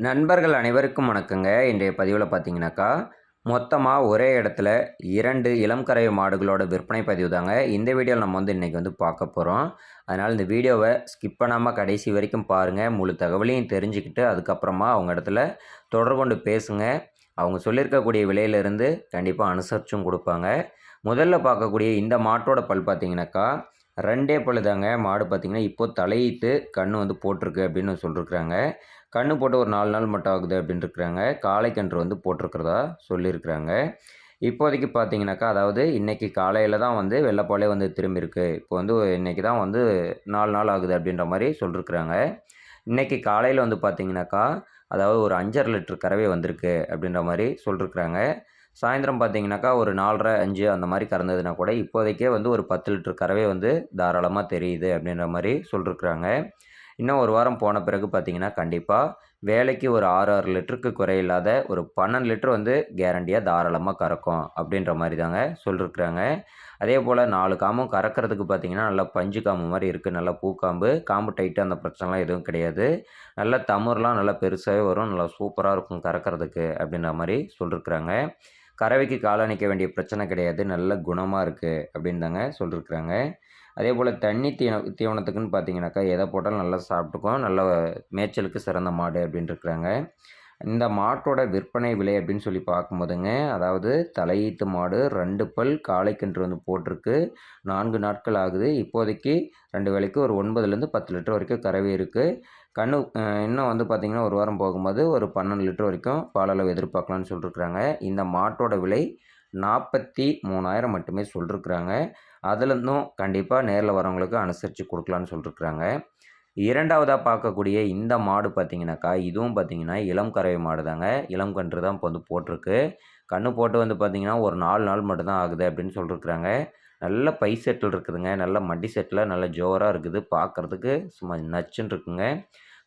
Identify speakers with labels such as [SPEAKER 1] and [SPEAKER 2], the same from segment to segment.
[SPEAKER 1] நண்பர்கள் அனைவருக்கும் வணக்கங்க. இன்றைய பதிவில் பார்த்தீங்கன்னாக்கா மொத்தமாக ஒரே இடத்துல இரண்டு இளம் கரை மாடுகளோட விற்பனை பதிவு தாங்க. இந்த வீடியோவில் நம்ம வந்து இன்றைக்கி வந்து பார்க்க போகிறோம் அதனால் இந்த வீடியோவை ஸ்கிப் பண்ணாமல் கடைசி வரைக்கும் பாருங்கள் முழு தகவலையும் தெரிஞ்சுக்கிட்டு அதுக்கப்புறமா அவங்க இடத்துல தொடர்பு கொண்டு பேசுங்க. அவங்க சொல்லியிருக்கக்கூடிய விலையிலேருந்து கண்டிப்பாக அனுசரிச்சும் கொடுப்பாங்க. முதல்ல பார்க்கக்கூடிய இந்த மாட்டோட பல் பார்த்தீங்கன்னாக்கா ரெண்டே பல் தாங்க. மாடு பார்த்திங்கன்னா இப்போ தலையிட்டு கண் வந்து போட்டிருக்கு அப்படின்னு சொல்லியிருக்கிறாங்க கன்று போட்டு ஒரு நாலு நாள் மட்டும் ஆகுது அப்படின்னு இருக்கிறாங்க காளைக்கன்று வந்து போட்டிருக்கிறதா சொல்லியிருக்கிறாங்க இப்போதைக்கு பார்த்தீங்கன்னாக்கா அதாவது இன்றைக்கி காலையில் தான் வந்து வெள்ளைப்பாலே வந்து திரும்பியிருக்கு. இப்போ வந்து இன்றைக்கி தான் வந்து நாலு நாள் ஆகுது அப்படின்ற மாதிரி சொல்லியிருக்கிறாங்க இன்றைக்கி காலையில் வந்து பார்த்தீங்கன்னாக்கா அதாவது ஒரு அஞ்சரை லிட்டர் கறவை வந்திருக்கு அப்படின்ற மாதிரி சொல்லியிருக்கிறாங்க சாயந்தரம் பார்த்தீங்கன்னாக்கா ஒரு நாலரை அஞ்சு அந்த மாதிரி கறந்ததுனா கூட இப்போதைக்கே வந்து ஒரு பத்து லிட்டர் கறவை வந்து தாராளமாக தெரியுது அப்படின்ற மாதிரி சொல்லியிருக்கிறாங்க இன்னும் ஒரு வாரம் போன பிறகு பார்த்தீங்கன்னா கண்டிப்பாக வேலைக்கு ஒரு ஆறு ஆறு லிட்டருக்கு குறையில்லாத ஒரு பன்னெண்டு லிட்டர் வந்து கேரண்டியாக தாராளமாக கறக்கும் அப்படின்ற மாதிரி தாங்க சொல்லியிருக்கிறாங்க அதே போல் நாலு காமும் கறக்கிறதுக்கு பார்த்தீங்கன்னா நல்லா பஞ்சு காம்பு மாதிரி இருக்குது நல்லா பூக்காம்பு காம்பு டைட்டு அந்த பிரச்சனைலாம் எதுவும் கிடையாது. நல்லா தமிர்லாம் நல்லா பெருசாகவே வரும். நல்லா சூப்பராக இருக்கும் கறக்கிறதுக்கு அப்படின்ற மாதிரி சொல்லியிருக்கிறாங்க கறவைக்கு காலணிக்க வேண்டிய பிரச்சனை கிடையாது. நல்ல குணமாக இருக்குது அப்படின்னு தாங்க சொல்லியிருக்கிறாங்க அதே போல் தண்ணி தீவன தீவனத்துக்குன்னு பார்த்தீங்கன்னாக்கா எதை போட்டாலும் நல்லா சாப்பிட்டுக்கும். நல்ல மேய்ச்சலுக்கு சிறந்த மாடு அப்படின்ட்டுருக்குறாங்க இந்த மாட்டோட விற்பனை விலை அப்படின்னு சொல்லி பார்க்கும்போதுங்க அதாவது தலையீத்து மாடு ரெண்டு பல் காளைக்கன்று வந்து போட்டிருக்கு. நான்கு நாட்கள் ஆகுது. இப்போதைக்கு ரெண்டு வேலைக்கு ஒரு ஒன்பதுலேருந்து பத்து லிட்டர் வரைக்கும் கறவை இருக்குது கண்ணு இன்னும் வந்து பார்த்திங்கன்னா ஒரு வாரம் போகும்போது ஒரு பன்னெண்டு லிட்டர் வரைக்கும் பாலளவு எதிர்பார்க்கலான்னு சொல்லியிருக்கிறாங்க இந்த மாட்டோட விலை நாற்பத்தி மூணாயிரம் மட்டுமே சொல்லியிருக்கிறாங்க அதுலேருந்தும் கண்டிப்பாக நேரில் வரவங்களுக்கு அனுசரித்து கொடுக்கலான்னு சொல்லியிருக்கிறாங்க இரண்டாவதாக பார்க்கக்கூடிய இந்த மாடு பார்த்திங்கனாக்கா இதுவும் பார்த்திங்கன்னா இளம் கறவை மாடு தாங்க இளம் கன்று தான் இப்போ வந்து போட்டிருக்கு. கன்று போட்டு வந்து பார்த்திங்கன்னா ஒரு நாலு நாள் மட்டும்தான் ஆகுது அப்படின்னு சொல்லியிருக்கிறாங்க நல்ல பை செட்டில் இருக்குதுங்க. நல்ல மடி செட்டில் நல்ல ஜோராக இருக்குது. பார்க்குறதுக்கு சும்மா நச்சுன்னு இருக்குங்க.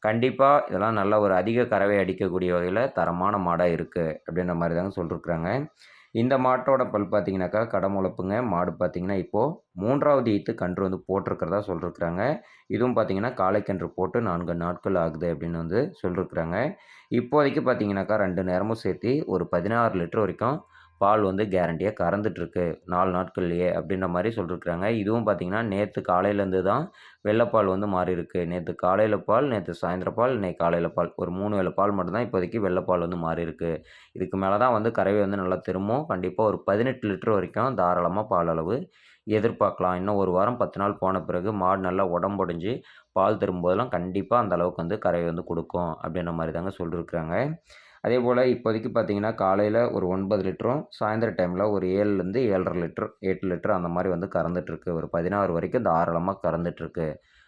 [SPEAKER 1] கண்டிப்பாக இதெல்லாம் நல்ல ஒரு அதிக கறவை அடிக்கக்கூடிய வகையில் தரமான மாடாக இருக்குது அப்படின்ற மாதிரி தாங்க சொல்லியிருக்கிறாங்க இந்த மாட்டோட பல் பார்த்தீங்கன்னாக்கா கடமுளப்புங்க மாடு பார்த்தீங்கன்னா இப்போது மூன்றாவது ஈத்து கன்று வந்து போட்டிருக்கிறதா சொல்லியிருக்கிறாங்க இதுவும் பார்த்தீங்கன்னா காலைக்கன்று போட்டு நான்கு நாட்கள் ஆகுது அப்படின்னு வந்து சொல்லியிருக்கிறாங்க இப்போதைக்கு பார்த்தீங்கன்னாக்கா ரெண்டு நேரமும் சேர்த்து ஒரு பதினாறு லிட்டர் வரைக்கும் பால் வந்து கேரண்டியாக கறந்துட்டுருக்கு. நாலு நாட்கள்லையே அப்படின்ற மாதிரி சொல்லியிருக்கிறாங்க இதுவும் பார்த்திங்கன்னா நேற்று காலையிலேருந்து தான் வெள்ளைப்பால் வந்து மாறி இருக்கு நேற்று காலையில் பால் நேற்று சாயந்தர பால் இன்னைக்கு காலையில் பால். ஒரு மூணு வேலை பால் மட்டும்தான் இப்போதைக்கு வெள்ளைப்பால் வந்து மாறி இருக்கு இதுக்கு மேலே தான் வந்து கறவை வந்து நல்லா திரும்பும். கண்டிப்பாக ஒரு பதினெட்டு லிட்டர் வரைக்கும் தாராளமாக பால் அளவு எதிர்பார்க்கலாம். இன்னும் ஒரு வாரம் பத்து நாள் போன பிறகு மாடு நல்லா உடம்பொடிஞ்சு பால் திரும்பும்போதெல்லாம் கண்டிப்பாக அந்த அளவுக்கு வந்து கறவை வந்து கொடுக்கும் அப்படின்ற மாதிரி தாங்க சொல்லியிருக்கிறாங்க அதே போல் இப்போதைக்கு பார்த்தீங்கன்னா காலையில் ஒரு ஒன்பது லிட்டரும் சாயந்தர டைமில் ஒரு ஏழுலேருந்து ஏழரை லிட்டர் எட்டு லிட்டர் அந்த மாதிரி வந்து கறந்துட்டுருக்கு ஒரு பதினாறு வரைக்கும் தாராளமாக கறந்துட்டுருக்கு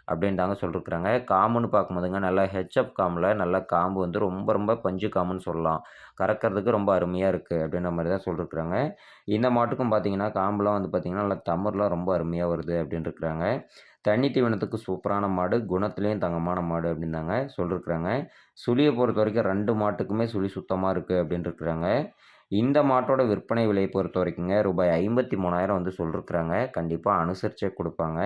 [SPEAKER 1] அப்படின்னு தாங்க சொல்லியிருக்கிறாங்க காம்புன்னு பார்க்கும்போதுங்க நல்லா ஹெச்அப் காம்பில் நல்லா காம்பு வந்து ரொம்ப ரொம்ப பஞ்சு காம்புன்னு சொல்லலாம். கறக்கிறதுக்கு ரொம்ப அருமையாக இருக்குது அப்படின்ற மாதிரி தான் சொல்லியிருக்கிறாங்க இந்த மாட்டுக்கும் பார்த்தீங்கன்னா காம்புலாம் வந்து பார்த்திங்கன்னா நல்லா தமிழ்லாம் ரொம்ப அருமையாக வருது அப்படின்ட்டுருக்குறாங்க தண்ணி தீவனத்துக்கு சூப்பரான மாடு குணத்துலேயும் தங்கமான மாடு அப்படின்னாங்க சொல்லியிருக்கிறாங்க சுழியை பொறுத்த வரைக்கும் ரெண்டு மாட்டுக்குமே சுழி சுத்தமாக இருக்குது அப்படின்ட்டுருக்குறாங்க இந்த மாட்டோட விற்பனை விலையை பொறுத்த வரைக்குங்க ரூபாய் ஐம்பத்தி மூணாயிரம் வந்து சொல்லியிருக்கிறாங்க கண்டிப்பாக அனுசரிச்சே கொடுப்பாங்க.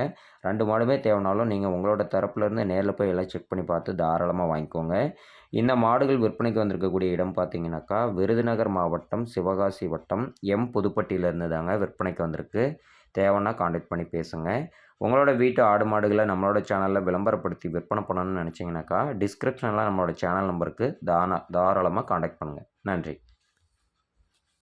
[SPEAKER 1] ரெண்டு மாடுமே தேவைனாலும் நீங்கள் உங்களோட தரப்புலேருந்து நேரில் போய் எல்லாம் செக் பண்ணி பார்த்து தாராளமாக வாங்கிக்கோங்க. இந்த மாடுகள் விற்பனைக்கு வந்திருக்கக்கூடிய இடம் பார்த்தீங்கன்னாக்கா விருதுநகர் மாவட்டம் சிவகாசி வட்டம் எம் புதுப்பட்டியிலேருந்து தாங்க விற்பனைக்கு வந்திருக்கு. தேவைன்னா காண்டாக்ட் பண்ணி பேசுங்க. உங்களோட வீட்டு ஆடு மாடுகளை நம்மளோட சேனலில் விளம்பரப்படுத்தி விற்பனை பண்ணணும்னு நினச்சிங்கனாக்கா டிஸ்கிரிப்ஷனில் நம்மளோட சேனல் நம்பருக்கு தானா தாராளமாக காண்டாக்ட் பண்ணுங்கள் நன்றி.